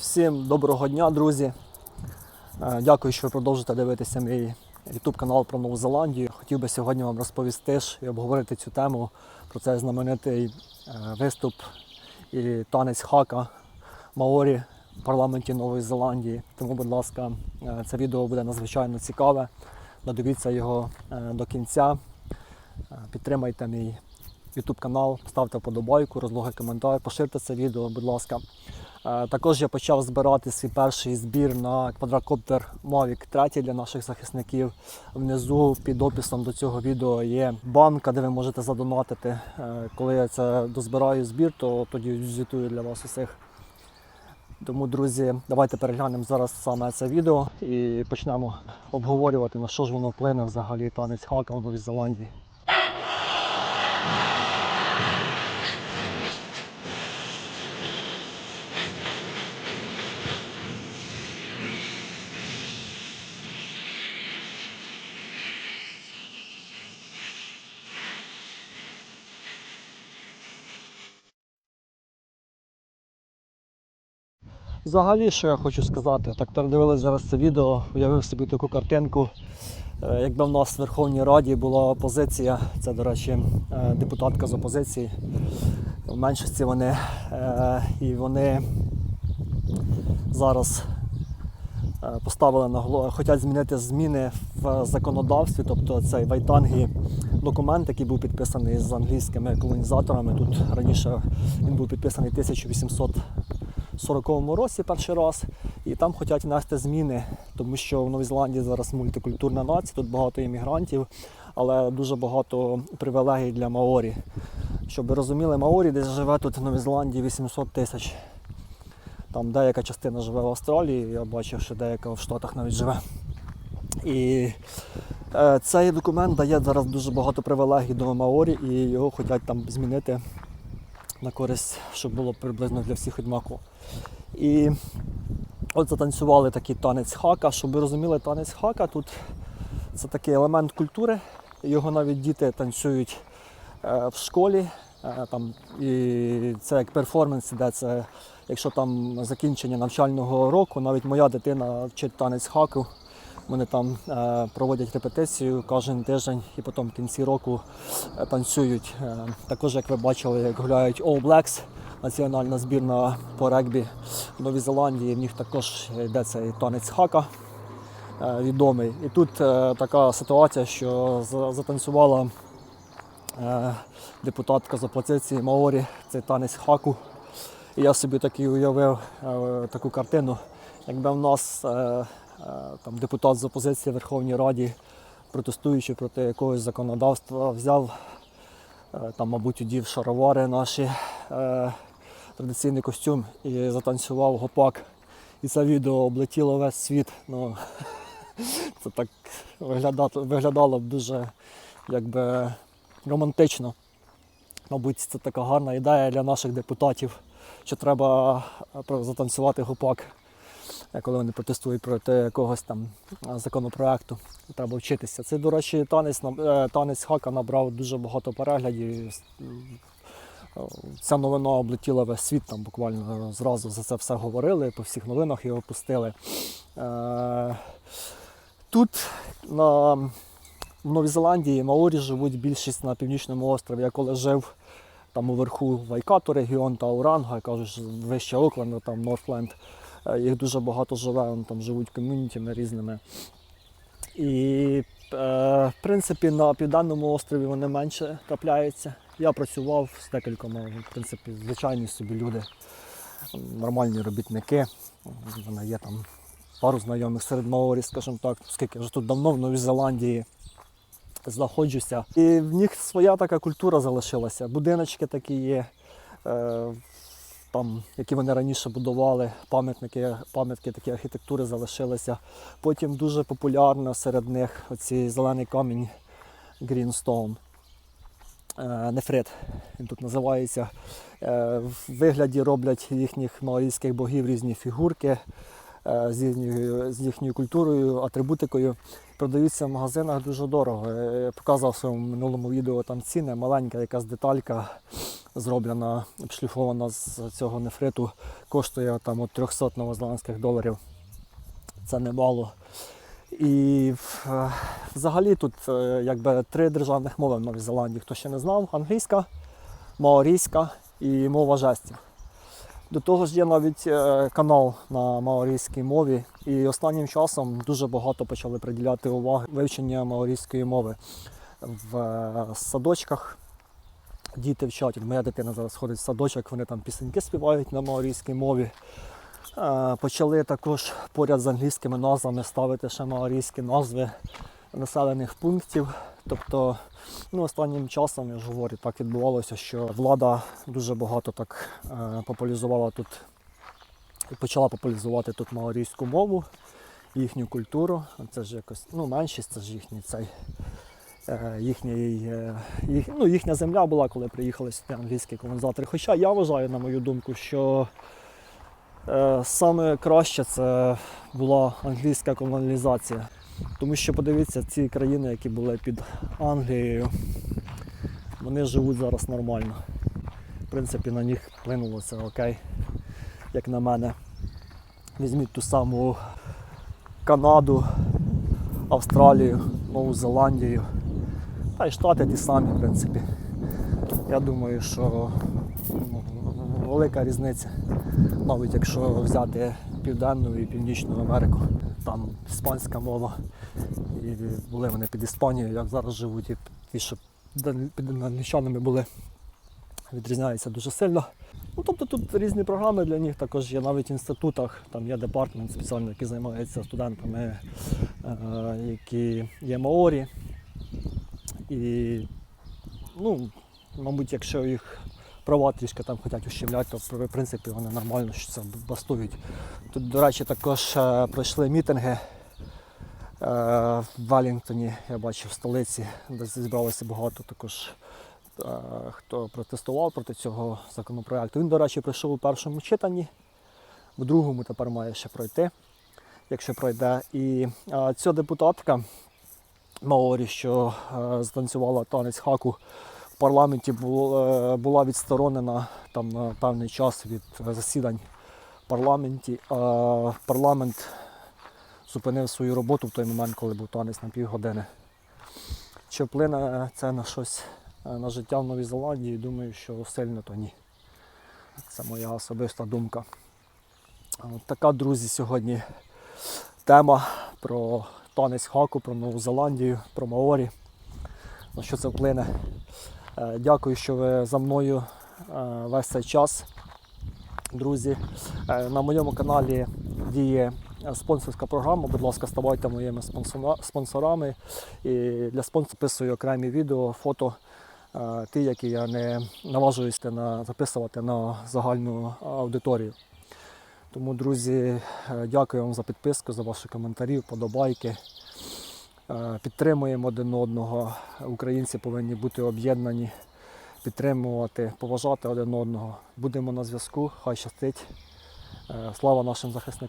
Всім доброго дня, друзі. Е, Дякую, що ви продовжуєте дивитися мій YouTube канал про Нову Зеландію. Хотів би сьогодні вам розповісти і обговорити цю тему про цей знаменитий е, виступ і танець хака Маорі в парламенті Нової Зеландії. Тому, будь ласка, е, це відео буде надзвичайно цікаве. Додивіться його до кінця. Підтримайте мій YouTube канал, ставте вподобайку, розлогий коментар, поширте це відео, будь ласка. Е, Також я почав збирати свій перший збір на квадрокоптер Mavic 3 для наших захисників. Внизу під описом до цього відео є банка, де ви можете задонатити. Е, Коли я це дозбираю збір, то тоді звітую для вас усіх. Тому, друзі, давайте переглянемо зараз саме це відео і почнемо обговорювати, на що ж воно вплине взагалі танець хака в Новій Зеландії. Взагалі, що я хочу сказати, так передивилися зараз це відео, уявив собі таку картинку. Е, Якби в нас в Верховній Раді була опозиція, це, до речі, е, депутатка з опозиції, в меншості вони, е, і вони зараз поставили на хочуть змінити зміни в законодавстві, тобто цей Вайтангі документ, який був підписаний з англійськими колонізаторами. Тут раніше він був підписаний 1800 40-му році перший раз, і там хочуть внести зміни, тому що в Новій Зеландії зараз мультикультурна нація, тут багато іммігрантів, але дуже багато привілегій для Маорі. Щоб ви розуміли, Маорі десь живе тут в Новій Зеландії 800 тисяч. Там деяка частина живе в Австралії, я бачив, що деяка в Штатах навіть живе. І е, цей документ дає зараз дуже багато привілегій до Маорі, і його хочуть там змінити на користь, щоб було приблизно для всіх однаково. І от затанцювали такий танець хака. Щоб ви розуміли, танець хака тут це такий елемент культури. Його навіть діти танцюють е, в школі. Е, Там, і це як перформанс іде, це якщо там закінчення навчального року, навіть моя дитина вчить танець хаку. Вони там е, проводять репетицію кожен тиждень і потім в кінці року е, танцюють. Е, також, як ви бачили, як гуляють All Blacks, національна збірна по регбі в Новій Зеландії. В них також йде цей танець хака відомий. І тут така ситуація, що затанцювала депутатка з опозиції Маорі, цей танець хаку. І я собі такий уявив таку картину, якби в нас там, депутат з опозиції в Верховній Раді, протестуючи проти якогось законодавства, взяв, е, там, мабуть, одів шаровари наші, е, традиційний костюм і затанцював гопак. І це відео облетіло весь світ. Ну, це так виглядало, б дуже якби, романтично. Мабуть, це така гарна ідея для наших депутатів, що треба е, затанцювати гопак, е, коли вони протестують проти якогось там е, законопроекту. Треба вчитися. Це, до речі, танець, е, танець хака набрав дуже багато переглядів. Е, Ця новина облетіла весь світ, там буквально зразу за це все говорили, по всіх новинах його пустили. Е, Тут на в Новій Зеландії Маорі живуть більшість на північному острові. Я коли жив там уверху Вайкату регіон та Уранга, я кажу, що вище Окленда, там Нортленд, е, їх дуже багато живе, вони там живуть ком'юнітіми різними. І е, в принципі на південному острові вони менше трапляються. Я працював з декількома, в принципі, звичайні собі люди, нормальні робітники. Мене є там пару знайомих серед Маорі, скажімо так, оскільки я вже тут давно в Новій Зеландії знаходжуся. І в них своя така культура залишилася. Будиночки такі є, е, там, які вони раніше будували, пам'ятники, пам'ятки такі архітектури залишилися. Потім дуже популярно серед них оці зелений камінь Грінстоун. Е, Нефрит, він тут називається. Е, В вигляді роблять їхніх маорійських богів різні фігурки. Е, з їхньою, з їхньою культурою, атрибутикою. Продаються в магазинах дуже дорого. Е, Я показував в своєму минулому відео там ціни, маленька якась деталька зроблена, обшліфована з цього нефриту, коштує там от 300 новозеландських доларів. Це немало. І е, взагалі тут якби три державних мови в Новій Зеландії. Хто ще не знав, англійська, маорійська і мова жестів. До того ж є навіть е, канал на маорійській мові, і останнім часом дуже багато почали приділяти уваги вивчення маорійської мови в е, садочках. Діти вчать. Моя дитина зараз ходить в садочок, вони там пісеньки співають на маорійській мові. Е, Почали також поряд з англійськими назвами ставити ще маорійські назви населених пунктів. Тобто, ну, останнім часом, я ж говорю, так відбувалося, що влада дуже багато так е, популяризувала тут почала популяризувати тут маорійську мову, їхню культуру. Це ж якось, ну, меншість, це ж їхній цей. е, Їхній, е, їх, ну, їхня земля була, коли приїхали сюди англійські колонізатори. Хоча я вважаю, на мою думку, що Е, Саме краще це була англійська колонізація. Тому що подивіться, ці країни, які були під Англією, вони живуть зараз нормально. В принципі, на них вплинуло це окей, як на мене. Візьміть ту саму Канаду, Австралію, Нову Зеландію. Та й Штати ті самі, в принципі. Я думаю, що велика різниця навіть якщо взяти Південну і Північну Америку, там іспанська мова, і були вони під Іспанією, як зараз живуть, і ті, що під англічанами були, відрізняються дуже сильно. Ну, тобто тут різні програми для них також є навіть в інститутах, там є департамент спеціальний, який займається студентами, е, які є маорі. І, ну, мабуть, якщо їх права трішки там хочуть ущемляти, то в принципі вони нормально що це бастують. Тут, до речі, також е, пройшли мітинги е, в Велінгтоні, я бачив в столиці, де зібралося багато також. е, Хто протестував проти цього законопроекту. Він, до речі, пройшов у першому читанні, в другому тепер має ще пройти, якщо пройде. І е, ця депутатка Маорі, що е, станцювала танець хаку парламенті, е, була відсторонена там на певний час від е, засідань в парламенті. Парламент зупинив свою роботу в той момент, коли був танець на півгодини. Чи вплине це на щось е, на життя в Новій Зеландії? Думаю, що сильно то ні. Це моя особиста думка. От така, друзі, сьогодні тема про танець хаку, про Нову Зеландію, про Маорі. На що це вплине. Е, Дякую, що ви за мною е, весь цей час. Друзі, Е, на моєму каналі діє спонсорська програма. Будь ласка, ставайте моїми спонсорами. І для спонсорів записую окремі відео, фото, ті, які я не наважуюся на, записувати на загальну аудиторію. Тому, друзі, дякую вам за підписку, за ваші коментарі, вподобайки. Е, Підтримуємо один одного. Українці повинні бути об'єднані, підтримувати, поважати один одного. Будемо на зв'язку. Хай щастить. Е, Слава нашим захисникам.